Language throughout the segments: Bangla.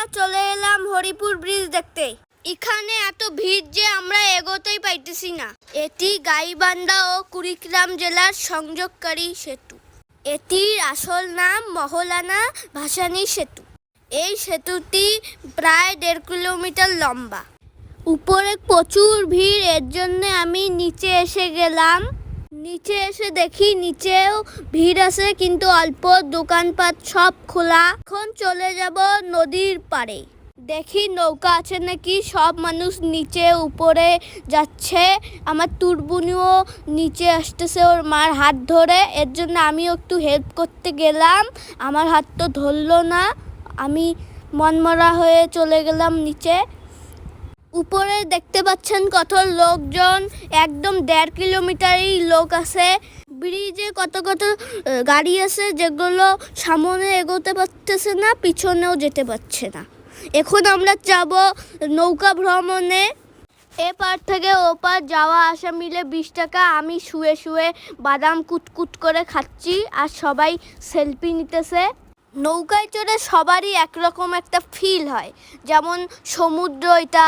আমরা চলে এলাম হরিপুর ব্রিজ দেখতে। এখানে এত ভিড় যে আমরা এগোতেই পাইতেছি না। এটি গাইবান্ধা ও কুড়িগ্রাম জেলার সংযোগকারী সেতু। এটির আসল নাম মহলানা ভাসানী সেতু। এই সেতুটি প্রায় দেড় কিলোমিটার লম্বা। উপরে প্রচুর ভিড়, এর জন্য আমি নিচে এসে গেলাম। নিচে এসে দেখি নিচেও ভিড় আছে, কিন্তু অল্প দোকানপাট সব খোলা। এখন চলে যাব নদীর পাড়ে। দেখি নৌকা আছে নাকি? সব মানুষ নিচে উপরে যাচ্ছে। আমার তুরবুনিও নিচে আসতেছে ওর মার হাত ধরে। এর জন্য আমিও একটু হেল্প করতে গেলাম। আমার হাত তো ধরলো না। আমি মনমরা হয়ে চলে গেলাম নিচে। উপরে দেখতে পাচ্ছেন কত লোকজন, একদম দেড় কিলোমিটারই লোক আছে। ব্রিজে কত কত গাড়ি আছে যেগুলো সামনে এগোতে পারতেছে না, পিছনেও যেতে পারছে না। এখন আমরা যাব নৌকা ভ্রমণে। এপার থেকে ওপার যাওয়া আসা মিলে বিশ টাকা। আমি শুয়ে শুয়ে বাদাম কুটকুট করে খাচ্ছি আর সবাই সেলফি নিতেছে। নৌকায় চড়ে সবারই একরকম একটা ফিল হয়। যেমন সমুদ্র এটা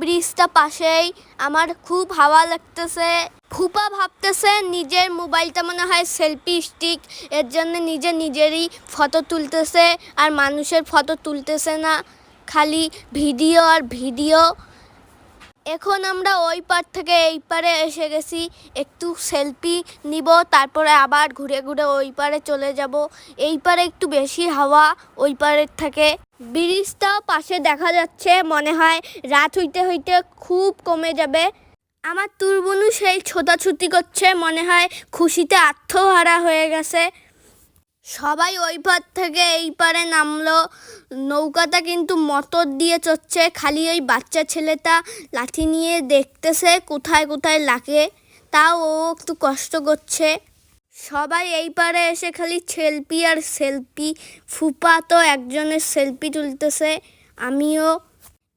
ব্রিজটা পাশেই, আমার খুব হাওয়া লাগতেছে। ফুপা ভাবতেছে নিজের মোবাইলটা মনে হয় সেলফি স্টিক এর জন্য নিজে নিজেরই ফটো তুলতেছে, আর মানুষের ফটো তুলতেছে না। খালি ভিডিও আর ভিডিও এখন আমরা ওই পার থেকে এই পারে এসে গেছি। একটু সেলফি নিব, তারপরে আবার ঘুরে ঘুরে ওই পারে চলে যাব। এই পারে একটু বেশি হাওয়া, ওই পারের থেকে। ব্রিজটাও পাশে দেখা যাচ্ছে, মনে হয় রাত হইতে হইতে খুব কমে যাবে। আমার তুরবনু সেই ছোটাছুটি করছে, মনে হয় খুশিতে আত্মহারা হয়ে গেছে। সবাই ওই পার থেকে এই পারে নামলো। নৌকাটা কিন্তু মটর দিয়ে চড়ছে, খালি ওই বাচ্চা ছেলেটা লাঠি নিয়ে দেখতেছে কোথায় কোথায় লাগে, তাও ও একটু কষ্ট করছে। সবাই এই পারে এসে খালি সেলফি আর সেলফি, ফুপা তো একজনের সেলফি তুলতেছে, আমিও।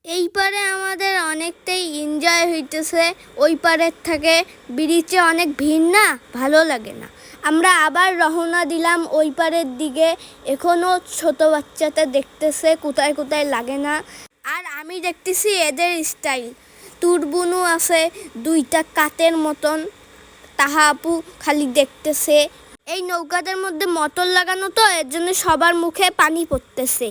এই পারে আমাদের অনেকটাই এনজয় হইতেছে, ওই পারের থেকে। ব্রিজে অনেক ভিড় না, ভালো লাগে না। আমরা আবার রহনা দিলাম ওই পারের দিকে। এখনও ছোট বাচ্চাটা দেখতেছে, কোথায় কোথায় লাগে না। আর আমি দেখতেছি এদের স্টাইল তুরবুনু আছে, দুইটা কাতের মতন। তাহা আপু খালি দেখতেছে। এই নৌকাদের মধ্যে মটর লাগানো তো, এর জন্য সবার মুখে পানি পড়তেছে।